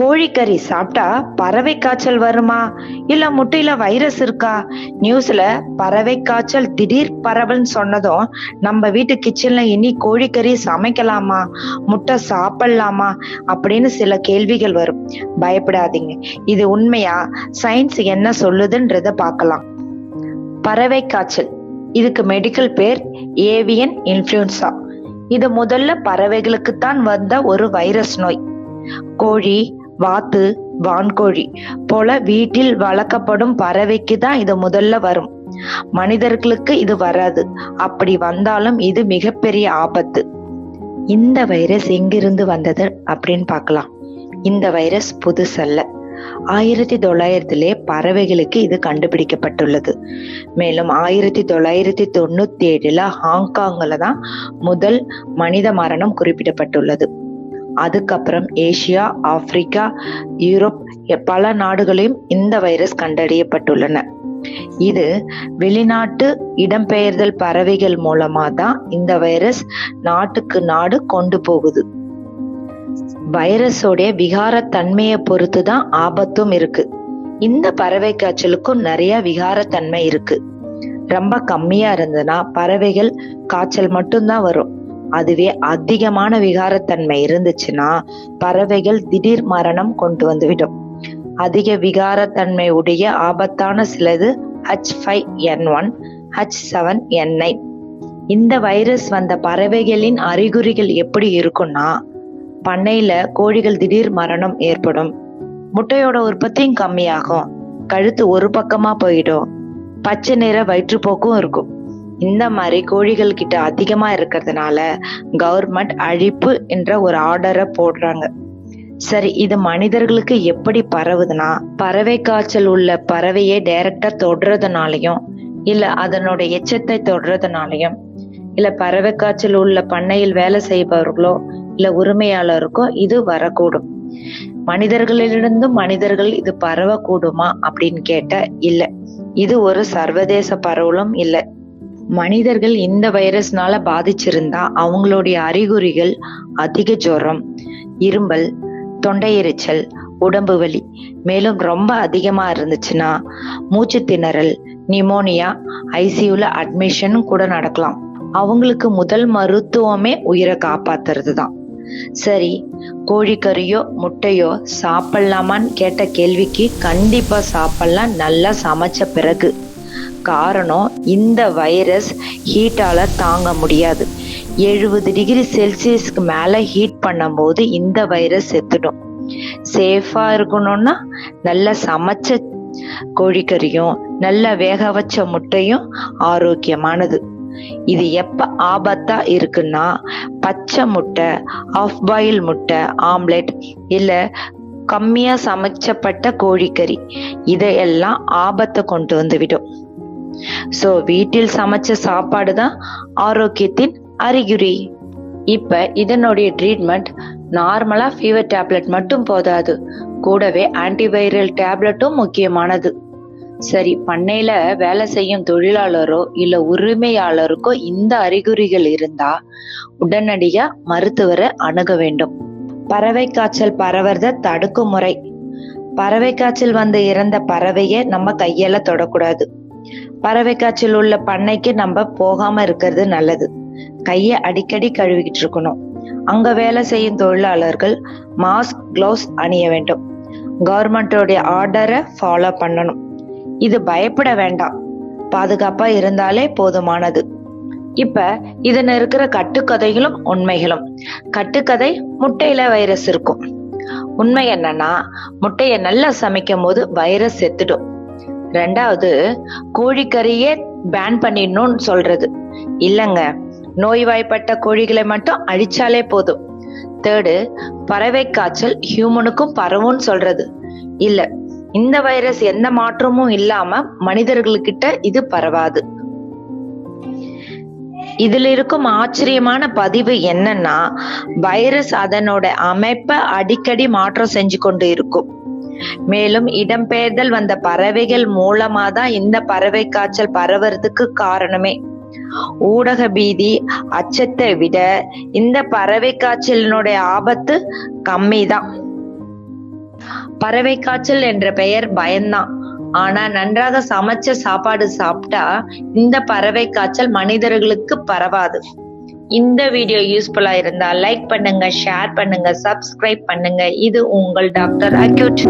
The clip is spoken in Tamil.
கோழிக்கறி சாப்பிட்டா பறவை காய்ச்சல் வருமா? இல்ல முட்டையில வைரஸ் இருக்கா? நியூஸ்ல பறவை காய்ச்சல் திடீர் பரவல்னு சொன்னதும் நம்ம வீட்டு கிச்சன்ல இனி கோழிக்கறி சமைக்கலாமா? முட்டை சாப்பிடலாமா? அப்படின்னு சில கேள்விகள் வரும். பயப்படாதீங்க. இது உண்மையா? சயின்ஸ் என்ன சொல்லுதுன்றத பார்க்கலாம். பறவை காய்ச்சல். இதுக்கு மெடிக்கல் பேர் ஏவியன் இன்ஃப்ளூன்சா இது முதல்ல பறவைகளுக்குத்தான் வந்த ஒரு வைரஸ் நோய். கோழி வாத்து வான்கோழி போல வீட்டில் வளர்க்கப்படும் பறவைக்கு தான் இது முதல்ல வரும். மனிதர்களுக்கு இது வராது. அப்படி வந்தாலும் இது மிகப்பெரிய ஆபத்து. இந்த வைரஸ் எங்கிருந்து வந்தது அப்படின்னு பார்க்கலாம். இந்த வைரஸ் புதுசல்ல ஆயிரத்தி தொள்ளாயிரத்திலே பறவைகளுக்கு இது கண்டுபிடிக்கப்பட்டுள்ளது. மேலும் ஆயிரத்தி தொள்ளாயிரத்தி தொண்ணூத்தி ஏழுல ஹாங்காங்ல தான் முதல் மனித மரணம் குறிப்பிடப்பட்டுள்ளது. அதுக்கப்புறம் ஏசியா ஆப்பிரிக்கா யூரோப் பல நாடுகளையும் இந்த வைரஸ் கண்டறியப்பட்டுள்ளன. இது வெளிநாட்டு இடம்பெயர்தல் பறவைகள் மூலமா தான் இந்த வைரஸ் நாட்டுக்கு நாடு கொண்டு போகுது. வைரஸோடைய விகாரத்தன்மையை பொறுத்து தான் ஆபத்தும் இருக்கு. இந்த பறவை காய்ச்சலுக்கும் நிறைய விகாரத்தன்மை இருக்கு. ரொம்ப கம்மியா இருந்ததுன்னா பறவைகள் காய்ச்சல் மட்டும்தான் வரும். அதுவே அதிகமான விகாரத்தன்மை இருந்துச்சுன்னா பறவைகள் திடீர் மரணம் கொண்டு வந்துவிடும். அதிக விகாரத்தன்மை உடைய ஆபத்தான சிலது H five N one H seven N nine இந்த வைரஸ் வந்த பறவைகளின் அறிகுறிகள் எப்படி இருக்கும்னா பண்ணையில கோழிகள் திடீர் மரணம் ஏற்படும். முட்டையோட உற்பத்தியும் கம்மியாகும். கழுத்து ஒரு பக்கமா போயிடும். பச்சை நிற வயிற்றுப்போக்கும் இருக்கும். இந்த மாதிரி கோழிகள் கிட்ட அதிகமா இருக்கிறதுனால கவர்மெண்ட் அழிப்பு என்ற ஒரு ஆர்டரை போடுறாங்க. சரி இது மனிதர்களுக்கு எப்படி பரவுதுன்னா பறவை காய்ச்சல் உள்ள பறவையை டைரக்டா தொடுறதுனாலையும் இல்ல அதனோட எச்சத்தை தொடுறதுனாலையும் இல்ல பறவை காய்ச்சல் உள்ள பண்ணையில் வேலை செய்பவர்களோ இல்ல உரிமையாளருக்கோ இது வரக்கூடும். மனிதர்களிலிருந்தும் மனிதர்கள் இது பரவக்கூடுமா அப்படின்னு கேட்ட இல்ல. இது ஒரு சர்வதேச பரவலும் இல்ல. மனிதர்கள் இந்த வைரஸ்னால பாதிச்சிருந்தா அவங்களுடைய அறிகுறிகள் அதிக ஜுரம் இரும்பல் தொண்டை எரிச்சல் உடம்பு வலி மேலும் ரொம்ப அதிகமா இருந்துச்சுன்னா மூச்சு திணறல் நிமோனியா ஐசியூல அட்மிஷன் கூட நடக்கலாம். அவங்களுக்கு முதல் மருத்துவமே உயிரை காப்பாத்துறது தான் சரி கோழிக்கறியோ முட்டையோ சாப்பிடலாமான்னு கேட்ட கேள்விக்கு கண்டிப்பா சாப்பிடலாம். நல்லா சமைச்ச பிறகு. காரணம் இந்த வைரஸ் ஹீட்டால தாங்க முடியாது. எழுபது டிகிரி செல்சியஸ்க்கு மேல ஹீட் பண்ணும்போது இந்த வைரஸ் செத்துடும். சேஃபா இருக்கணும்னா நல்லா சமைச்ச கோழிக்கறியும் நல்லா வேக வச்ச முட்டையும் ஆரோக்கியமானது. இது எப்ப ஆபத்தா இருக்குன்னா பச்சை முட்டை ஆஃப் பாயில் முட்டை ஆம்லெட் இல்ல கம்மியா சமைச்சப்பட்ட கோழிக்கறி இதையெல்லாம் ஆபத்தை கொண்டு வந்து விடும் சோ வீட்டில் சமைச்ச சாப்பாடு தான் ஆரோக்கியத்தின் அறிகுறி. இப்ப இதனுடைய ட்ரீட்மெண்ட் நார்மலா ஃபீவர் டேப்லெட் மட்டும் போதாது. கூடவே ஆன்டிவைரல் டேப்லெட்டும் முக்கியமானது. சரி பண்ணையில வேலை செய்யும் தொழிலாளரோ இல்ல உரிமையாளருக்கோ இந்த அறிகுறிகள் இருந்தா உடனடியா மருத்துவரை அணுக வேண்டும். பறவை காய்ச்சல் பரவறத தடுக்கும் முறை. பறவை காய்ச்சல் வந்து இறந்த பறவைய நம்ம கையால தொடக்கூடாது. பறவை காய்ச்சல் உள்ள பண்ணைக்கு நம்ம போகாம இருக்கிறது நல்லது. கைய அடிக்கடி கழுவிக்கிட்டு இருக்கணும். அங்க வேலை செய்யும் தொழிலாளர்கள் மாஸ்க் கிளவுஸ் அணிய வேண்டும். கவர்மெண்டோடைய ஆர்டரை ஃபாலோ பண்ணணும். இது பயப்பட வேண்டாம். பாதுகாப்பா இருந்தாலே போதுமானது. இப்ப இதுல இருக்கிற கட்டுக்கதைகளும் உண்மைகளும். கட்டுக்கதை முட்டையில வைரஸ் இருக்கும். உண்மை என்னன்னா முட்டையை நல்லா சமைக்கும் போது வைரஸ் செத்துடும். ரெண்டாவது கோழிக்கறியே பேன் பண்ணிடணும்னு சொல்றது. இல்லைங்க நோய்வாய்ப்பட்ட கோழிகளை மட்டும் அழிச்சாலே போதும். தேர்டு பறவை காய்ச்சல் ஹியூமனுக்கும் பரவும்னு சொல்றது. இல்ல இந்த வைரஸ் எந்த மாற்றமும் இல்லாம மனிதர்கள்கிட்ட இது பரவாது. இதுல இருக்கும் ஆச்சரியமான பதிவு என்னன்னா வைரஸ் அதனோட அமைப்பை அடிக்கடி மாற்றம் செஞ்சு கொண்டு இருக்கும். மேலும் இடம்பெயர்தல் வந்த பறவைகள் மூலமா தான் இந்த பறவை காய்ச்சல் பரவறதுக்கு காரணமே. ஊடக பீதி அச்சத்தை விட இந்த பறவை காய்ச்சலினுடைய ஆபத்து கம்மிதான். பறவை காய்ச்சல் என்ற பெயர் பயம்தான். ஆனா நன்றாக சமைச்ச சாப்பாடு சாப்பிட்டா இந்த பறவை காய்ச்சல் மனிதர்களுக்கு பரவாது. இந்த வீடியோ யூஸ்ஃபுல்லா இருந்தா லைக் பண்ணுங்க ஷேர் பண்ணுங்க சப்ஸ்கிரைப் பண்ணுங்க. இது உங்கள் டாக்டர் அக்யூட்